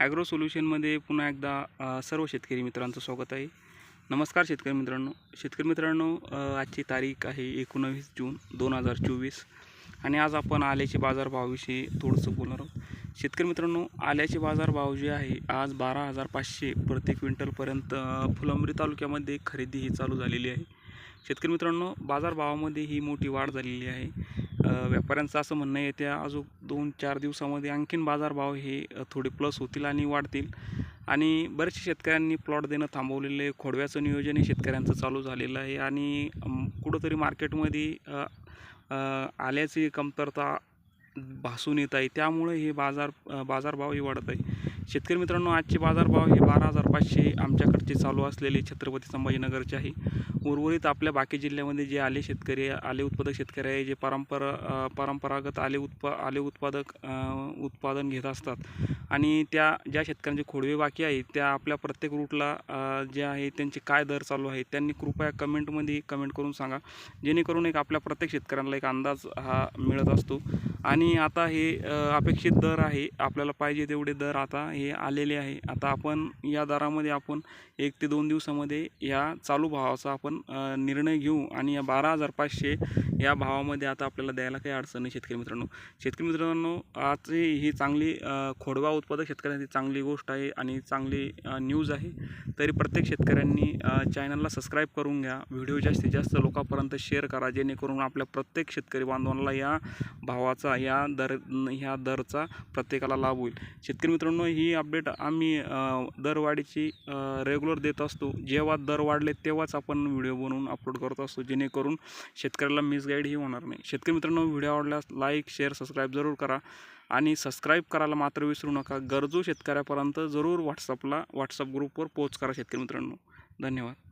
Agro सोल्युशनमध्ये पुन्हा एकदा सर्व शेतकरी मित्रांचं स्वागत आहे. नमस्कार शेतकरी मित्रांनो. शेतकरी मित्रांनो आजची तारीख आहे एकोणवीस जून दोन हजार चोवीस आणि आज आपण आल्याचे बाजारभावाविषयी थोडंसं बोलणार आहोत. शेतकरी मित्रांनो आल्याचे बाजारभाव जे आहे आज बारा हजार पाचशे प्रति क्विंटलपर्यंत फुलंबरी फुलंब्री तालुक्यामध्ये खरेदी ही चालू झालेली आहे. शेतकरी मित्रांनो बाजारभावामध्ये ही मोठी वाढ झालेली आहे. व्यापाऱ्यांचं असं म्हणणं आहे त्या अजून दोन चार दिवसामध्ये आणखीन बाजारभाव हे थोडे प्लस होतील आणि वाढतील. आणि बरेचसे शेतकऱ्यांनी प्लॉट देणं थांबवलेलं आहे. खोडव्याचं नियोजन हे शेतकऱ्यांचं चालू झालेलं आहे आणि कुठंतरी मार्केटमध्ये आल्याची कमतरता भासून येत आहे. त्यामुळे हे बाजार बाजारभावही वाढत आहे. शेतकरी मित्रांनो आजचे बाजारभाव हे बारा हजार पाचशे आमच्याकडचे चालू असलेले छत्रपती संभाजीनगरचे आहे. उर्वरित आपल्या बाकी जिल्ह्यामध्ये जे आले शेतकरी आले उत्पादक शेतकरी आहे जे परंपरा परंपरागत आले उत्पा आले उत्पादक उत्पादन घेत असतात. आणि त्या ज्या शेतकऱ्यांचे खोडवे बाकी आहेत त्या आपल्या प्रत्येक रूटला जे आहे त्यांचे काय दर चालू आहेत त्यांनी कृपया कमेंटमध्ये कमेंट करून सांगा. जेणेकरून एक आपल्या प्रत्येक शेतकऱ्यांना एक अंदाज हा मिळत असतो. आणि आता हे अपेक्षित दर आहे आपल्याला पाहिजे तेवढे दर आता हे आलेले आहे. आता आपण या दरामध्ये आपण एक ते दोन दिवसामध्ये या चालू भावाचा आपण निर्णय घेऊ आणि या बारा हजार पाचशे या भावामध्ये आता आपल्याला द्यायला काही अडचण नाही शेतकरी मित्रांनो. शेतकरी मित्रांनो आज ही चांगली खोडवा उत्पादक शेतकऱ्यांची चांगली गोष्ट आहे आणि चांगली न्यूज आहे. तरी प्रत्येक शेतकऱ्यांनी चॅनलला सबस्क्राईब करून घ्या. व्हिडिओ जास्तीत जास्त लोकांपर्यंत शेअर करा जेणेकरून आपल्या प्रत्येक शेतकरी बांधवांना या भावाचा या दर ह्या दरचा प्रत्येकाला लाभ होईल. शेतकरी मित्रांनो ही ही अपडेट आम्ही दरवाढीची रेग्युलर देत असतो. जेव्हा दर वाढले तेव्हाच आपण व्हिडिओ बनवून अपलोड करत असतो. जेणेकरून शेतकऱ्याला मिसगाईडही होणार नाही. शेतकरी मित्रांनो व्हिडिओ आवडल्यास लाईक शेअर सबस्क्राईब जरूर करा. आणि सबस्क्राईब करायला मात्र विसरू नका. गरजू शेतकऱ्यापर्यंत जरूर व्हॉट्सअपला व्हॉट्सअप ग्रुपवर पोच करा शेतकरी मित्रांनो. धन्यवाद.